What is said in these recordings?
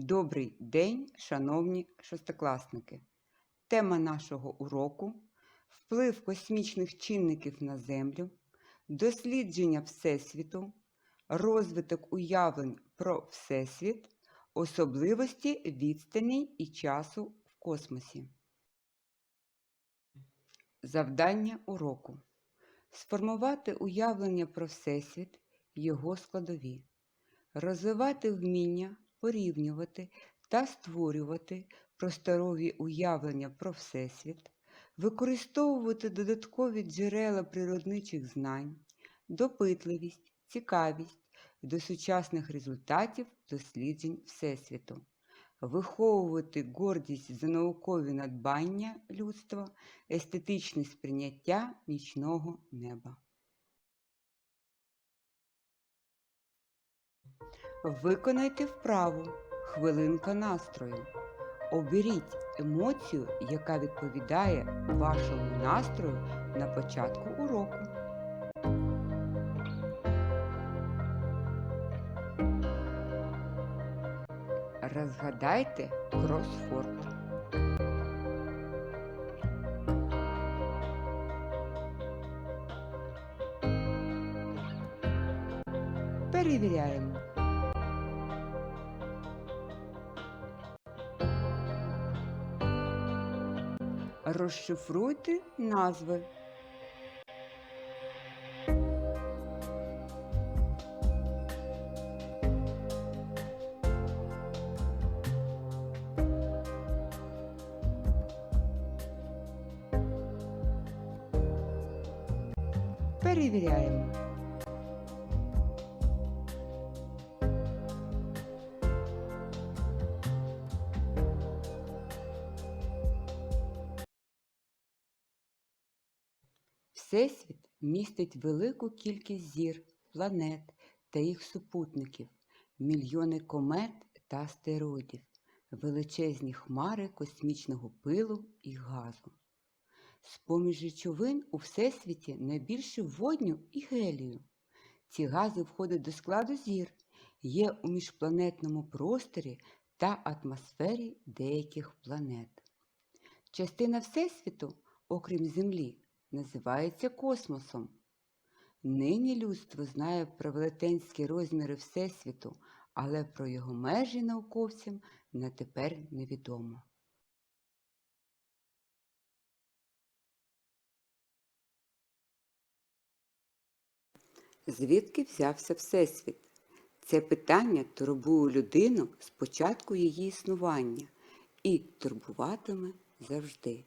Добрий день, шановні шестикласники! Тема нашого уроку вплив космічних чинників на Землю, дослідження Всесвіту, розвиток уявлень про Всесвіт, особливості відстані і часу в космосі. Завдання уроку сформувати уявлення про Всесвіт, його складові, розвивати вміння порівнювати та створювати просторові уявлення про Всесвіт, використовувати додаткові джерела природничих знань, допитливість, цікавість до сучасних результатів досліджень Всесвіту, виховувати гордість за наукові надбання людства, естетичне сприйняття нічного неба. Виконайте вправу хвилинка настрою. Оберіть емоцію, яка відповідає вашому настрою на початку уроку. Розгадайте кросфорд. Перевіряємо. Розшифруйте назви. Перевіряємо. Всесвіт містить велику кількість зір, планет та їх супутників, мільйони комет та астероїдів, величезні хмари космічного пилу і газу. З-поміж речовин у Всесвіті найбільше водню і гелію. Ці гази входять до складу зір, є у міжпланетному просторі та атмосфері деяких планет. Частина Всесвіту, окрім Землі, називається космосом. Нині людство знає про велетенські розміри Всесвіту, але про його межі науковцям на тепер невідомо. Звідки взявся Всесвіт? Це питання турбує людину з початку її існування і турбуватиме завжди.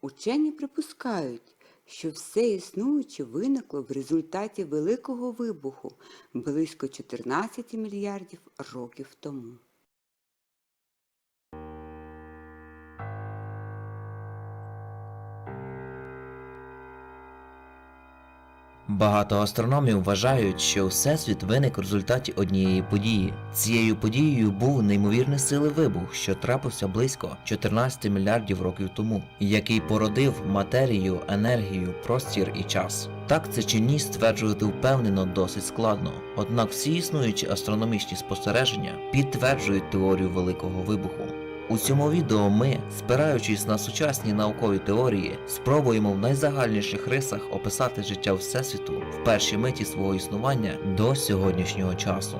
Учені припускають, що все існуюче виникло в результаті Великого вибуху близько 14 мільярдів років тому. Багато астрономів вважають, що Всесвіт виник в результаті однієї події. Цією подією був неймовірний сили вибух, що трапився близько 14 мільярдів років тому, який породив матерію, енергію, простір і час. Так це чи ні стверджувати впевнено досить складно. Однак всі існуючі астрономічні спостереження підтверджують теорію великого вибуху. У цьому відео ми, спираючись на сучасні наукові теорії, спробуємо в найзагальніших рисах описати життя Всесвіту в першій миті свого існування до сьогоднішнього часу.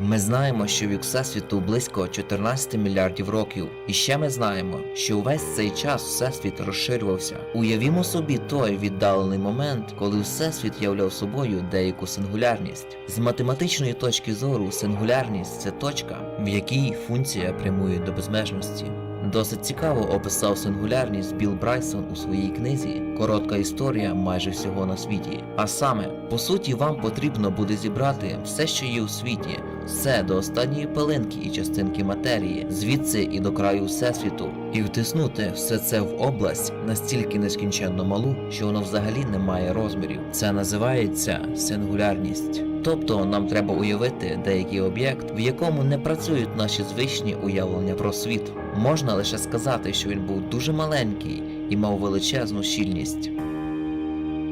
Ми знаємо, що вік Всесвіту близько 14 мільярдів років, і ще ми знаємо, що увесь цей час Всесвіт розширювався. Уявімо собі той віддалений момент, коли Всесвіт являв собою деяку сингулярність. З математичної точки зору, сингулярність це точка, в якій функція прямує до безмежності. Досить цікаво описав сингулярність Білл Брайсон у своїй книзі Коротка історія майже всього на світі. А саме, по суті, вам потрібно буде зібрати все, що є у світі, все до останньої пилинки і частинки матерії, звідси і до краю всесвіту, і втиснути все це в область настільки нескінченно малу, що воно взагалі не має розмірів. Це називається сингулярність. Тобто нам треба уявити деякий об'єкт, в якому не працюють наші звичні уявлення про світ. Можна лише сказати, що він був дуже маленький і мав величезну щільність.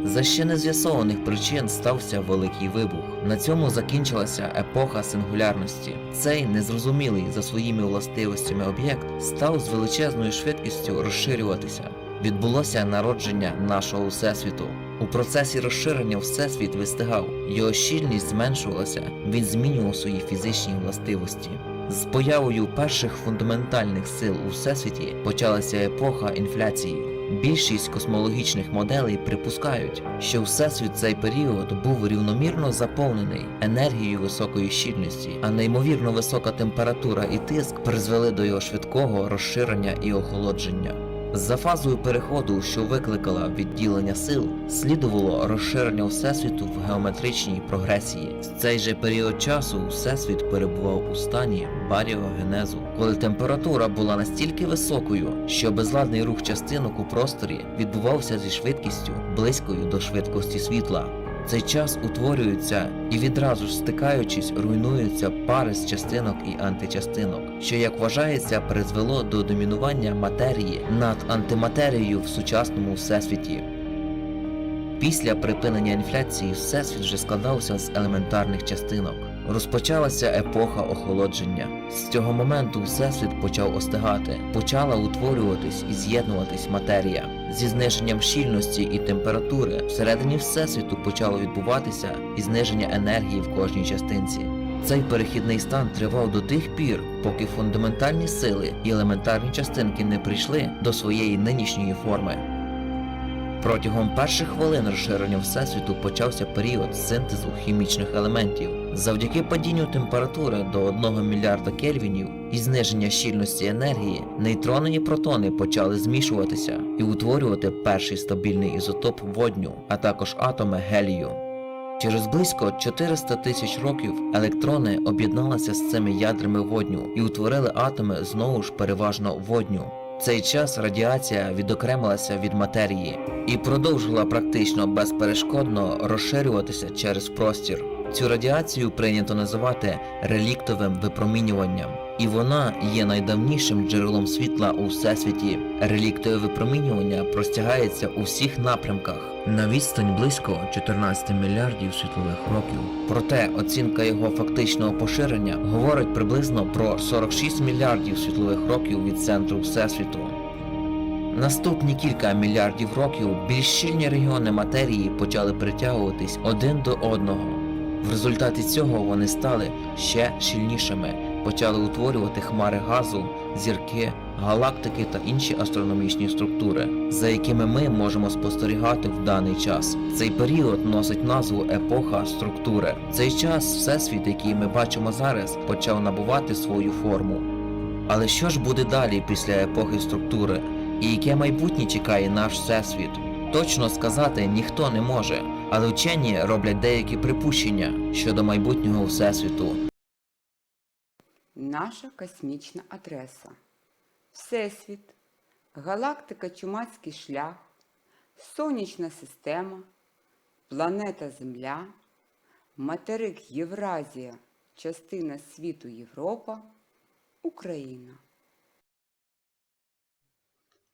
За ще не з'ясованих причин стався великий вибух. На цьому закінчилася епоха сингулярності. Цей незрозумілий за своїми властивостями об'єкт став з величезною швидкістю розширюватися. Відбулося народження нашого всесвіту. У процесі розширення всесвіт вистигав, його щільність зменшувалася, він змінював свої фізичні властивості. З появою перших фундаментальних сил у всесвіті почалася епоха інфляції. Більшість космологічних моделей припускають, що всесвіт цей період був рівномірно заповнений енергією високої щільності, а неймовірно висока температура і тиск призвели до його швидкого розширення і охолодження. За фазою переходу, що викликала відділення сил, слідувало розширення всесвіту в геометричній прогресії. В цей же період часу всесвіт перебував у стані баріогенезу, коли температура була настільки високою, що безладний рух частинок у просторі відбувався зі швидкістю близькою до швидкості світла. Цей час утворюються і відразу ж стикаючись, руйнуються пари з частинок і античастинок, що, як вважається, призвело до домінування матерії над антиматерією в сучасному всесвіті. Після припинення інфляції всесвіт вже складався з елементарних частинок. Розпочалася епоха охолодження. З цього моменту всесвіт почав остигати, почала утворюватись і з'єднуватись матерія. Зі зниженням щільності і температури всередині всесвіту почало відбуватися і зниження енергії в кожній частинці. Цей перехідний стан тривав до тих пір, поки фундаментальні сили і елементарні частинки не прийшли до своєї нинішньої форми. Протягом перших хвилин розширення Всесвіту почався період синтезу хімічних елементів. Завдяки падінню температури до 1 мільярда кельвінів і зниження щільності енергії, нейтрони і протони почали змішуватися і утворювати перший стабільний ізотоп водню, а також атоми гелію. Через близько 400 тисяч років електрони об'єдналися з цими ядрами водню і утворили атоми знову ж переважно водню. В цей час радіація відокремилася від матерії і продовжила практично безперешкодно розширюватися через простір. Цю радіацію прийнято називати реліктовим випромінюванням, і вона є найдавнішим джерелом світла у всесвіті. Реліктове випромінювання простягається у всіх напрямках на відстань близько 14 мільярдів світлових років. Проте оцінка його фактичного поширення говорить приблизно про 46 мільярдів світлових років від центру всесвіту. Наступні кілька мільярдів років більш щільні регіони матерії почали притягуватись один до одного. В результаті цього вони стали ще щільнішими, почали утворювати хмари газу, зірки, галактики та інші астрономічні структури, за якими ми можемо спостерігати в даний час. Цей період носить назву епоха структури. В цей час всесвіт, який ми бачимо зараз, почав набувати свою форму. Але що ж буде далі після епохи структури? І яке майбутнє чекає наш всесвіт? Точно сказати ніхто не може, але вчені роблять деякі припущення щодо майбутнього всесвіту. Наша космічна адреса. Всесвіт, галактика Чумацький шлях, Сонячна система, планета Земля, материк Євразія, частина світу Європа, Україна.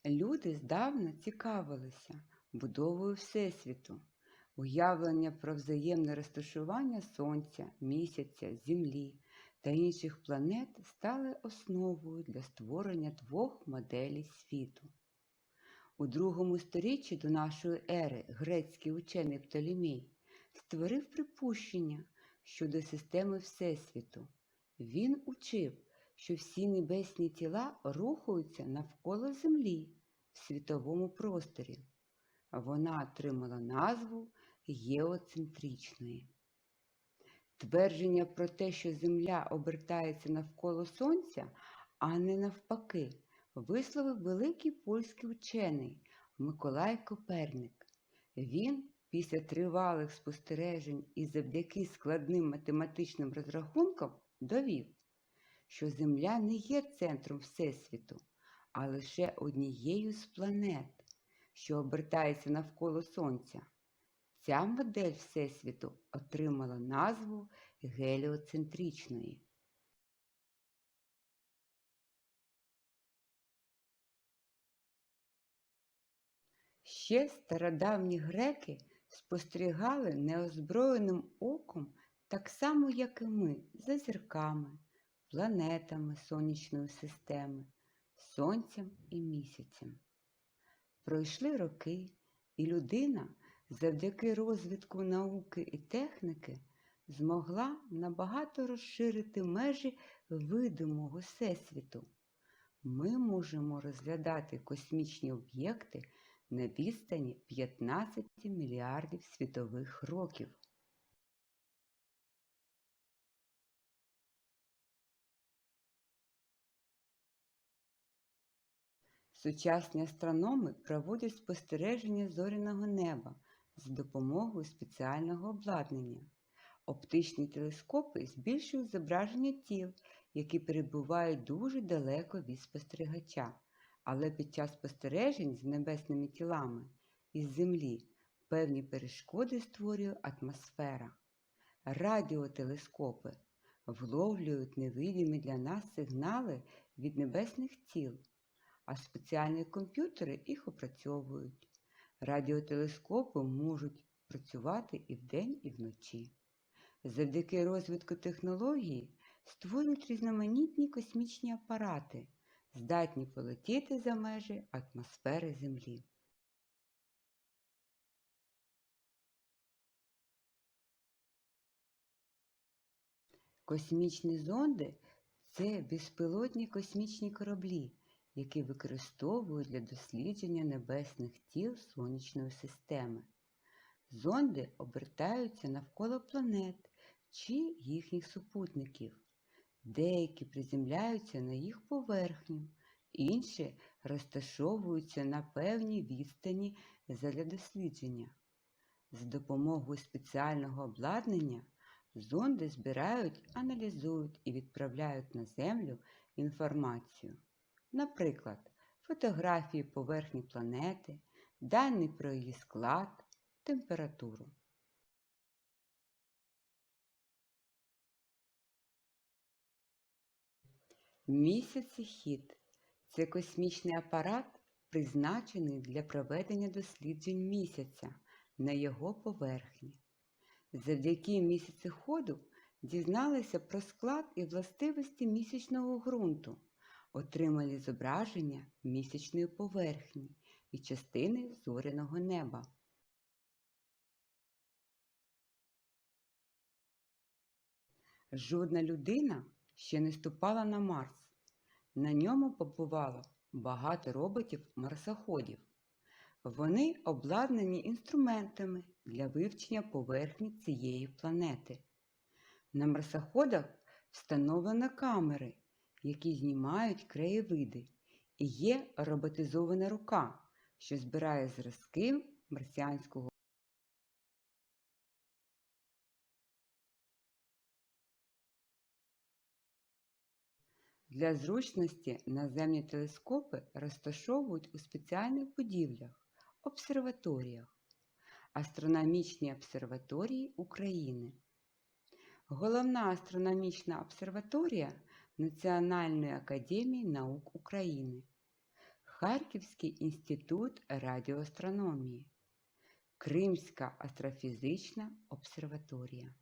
Люди здавна цікавилися будовою Всесвіту, уявлення про взаємне розташування Сонця, місяця, Землі та інших планет стали основою для створення двох моделей світу. У другому сторіччі до нашої ери грецький учений Птолемій створив припущення щодо системи Всесвіту. Він учив, що всі небесні тіла рухаються навколо Землі в світовому просторі. Вона отримала назву геоцентричної. Твердження про те, що Земля обертається навколо Сонця, а не навпаки, висловив великий польський учений Миколай Коперник. Він після тривалих спостережень і завдяки складним математичним розрахункам довів, що Земля не є центром Всесвіту, а лише однією з планет, що обертається навколо Сонця. Ця модель Всесвіту отримала назву геліоцентричної. Ще стародавні греки спостерігали неозброєним оком так само, як і ми, за зірками, планетами сонячної системи, сонцем і місяцем. Пройшли роки, і людина завдяки розвитку науки і техніки змогла набагато розширити межі видимого всесвіту. Ми можемо розглядати космічні об'єкти на відстані 15 мільярдів світових років. Сучасні астрономи проводять спостереження зоряного неба за допомогою спеціального обладнання. Оптичні телескопи збільшують зображення тіл, які перебувають дуже далеко від спостерігача, але під час спостережень з небесними тілами із Землі певні перешкоди створює атмосфера. Радіотелескопи вловлюють невидимі для нас сигнали від небесних тіл, а спеціальні комп'ютери їх опрацьовують. Радіотелескопи можуть працювати і вдень, і вночі. Завдяки розвитку технології створюють різноманітні космічні апарати, здатні полетіти за межі атмосфери Землі. Космічні зонди це безпілотні космічні кораблі, які використовують для дослідження небесних тіл Сонячної системи. Зонди обертаються навколо планет чи їхніх супутників. Деякі приземляються на їх поверхню, інші розташовуються на певній відстані задля дослідження. За допомогою спеціального обладнання зонди збирають, аналізують і відправляють на Землю інформацію. Наприклад, фотографії поверхні планети, дані про її склад, температуру. Місяцехід це космічний апарат, призначений для проведення досліджень місяця на його поверхні. Завдяки місяцеходу дізналися про склад і властивості місячного ґрунту, отримали зображення місячної поверхні і частини зоряного неба. Жодна людина ще не ступала на Марс. На ньому побувало багато роботів-марсоходів. Вони обладнані інструментами для вивчення поверхні цієї планети. На марсоходах встановлено камери, які знімають краєвиди, і є роботизована рука, що збирає зразки марсіанського Для зручності наземні телескопи розташовують у спеціальних будівлях, обсерваторіях, астрономічні обсерваторії України. Головна астрономічна обсерваторія Національної академії наук України, Харківський інститут радіоастрономії, Кримська астрофізична обсерваторія.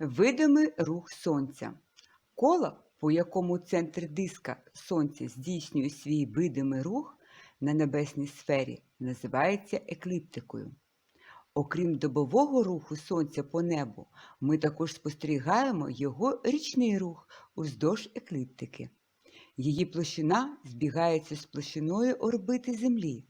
Видимий рух сонця. Коло, по якому центр диска сонця здійснює свій видимий рух на небесній сфері, називається екліптикою. Окрім добового руху сонця по небу, ми також спостерігаємо його річний рух уздовж екліптики. Її площина збігається з площиною орбити Землі.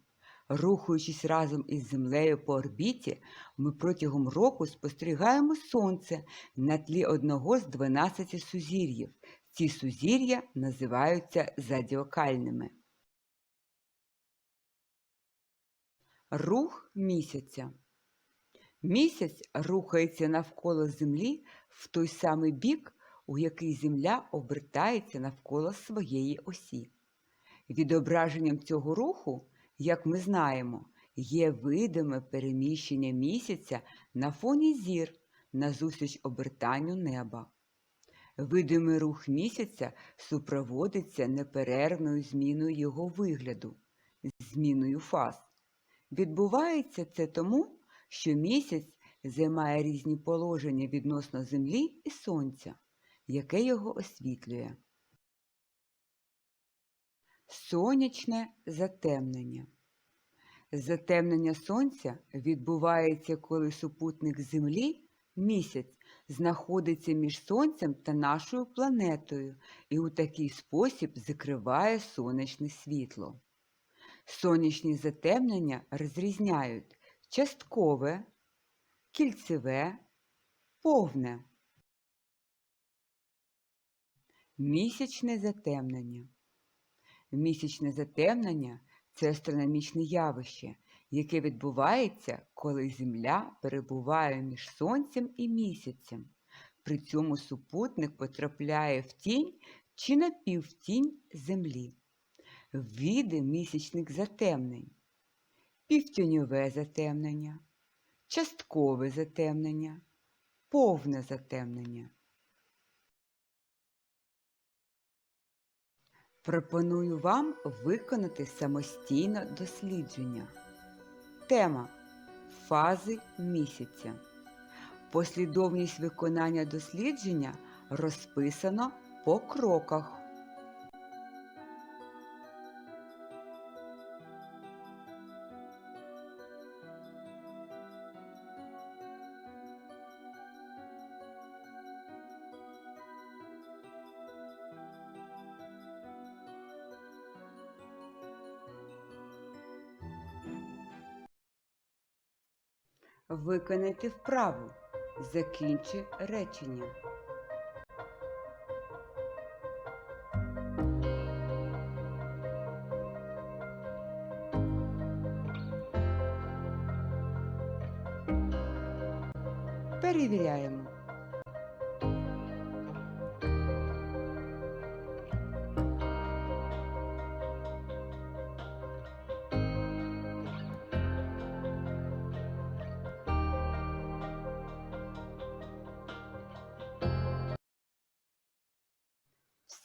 Рухаючись разом із Землею по орбіті, ми протягом року спостерігаємо Сонце на тлі одного з 12 сузір'їв. Ці сузір'я називаються задіокальними. Рух місяця. Місяць рухається навколо Землі в той самий бік, у який Земля обертається навколо своєї осі. Відображенням цього руху, як ми знаємо, є видиме переміщення місяця на фоні зір назустріч обертанню неба. Видимий рух місяця супроводиться неперервною зміною його вигляду, зміною фаз. Відбувається це тому, що місяць займає різні положення відносно Землі і Сонця, яке його освітлює. Сонячне затемнення. Затемнення Сонця відбувається, коли супутник Землі, місяць, знаходиться між Сонцем та нашою планетою і у такий спосіб закриває сонячне світло. Сонячні затемнення розрізняють часткове, кільцеве, повне. Місячне затемнення. Місячне затемнення це астрономічне явище, яке відбувається, коли Земля перебуває між Сонцем і місяцем. При цьому супутник потрапляє в тінь чи напівтінь Землі. Види місячних затемнень. Півтіньове затемнення, часткове затемнення, повне затемнення. Пропоную вам виконати самостійно дослідження. Тема Фази місяця. Послідовність виконання дослідження розписано по кроках. Виконайте вправу. Закінчи речення. Перевіряємо.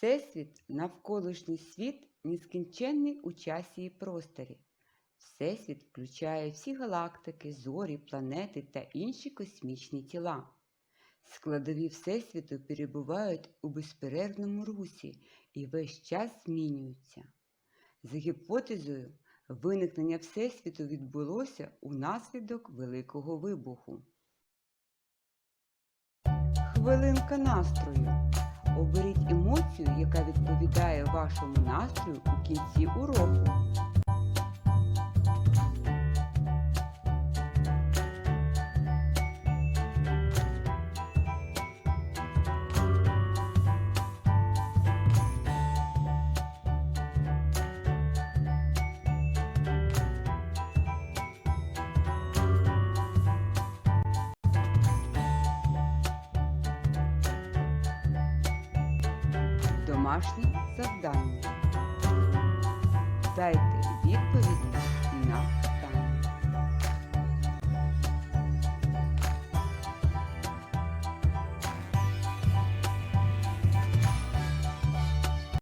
Всесвіт навколишній світ нескінченний у часі і просторі. Всесвіт включає всі галактики, зорі, планети та інші космічні тіла. Складові Всесвіту перебувають у безперервному русі і весь час змінюються. За гіпотезою, виникнення Всесвіту відбулося унаслідок Великого вибуху. Хвилинка настрою. Оберіть емоцію, яка відповідає вашому настрою у кінці уроку. Домашнє завдання. Дайте відповідь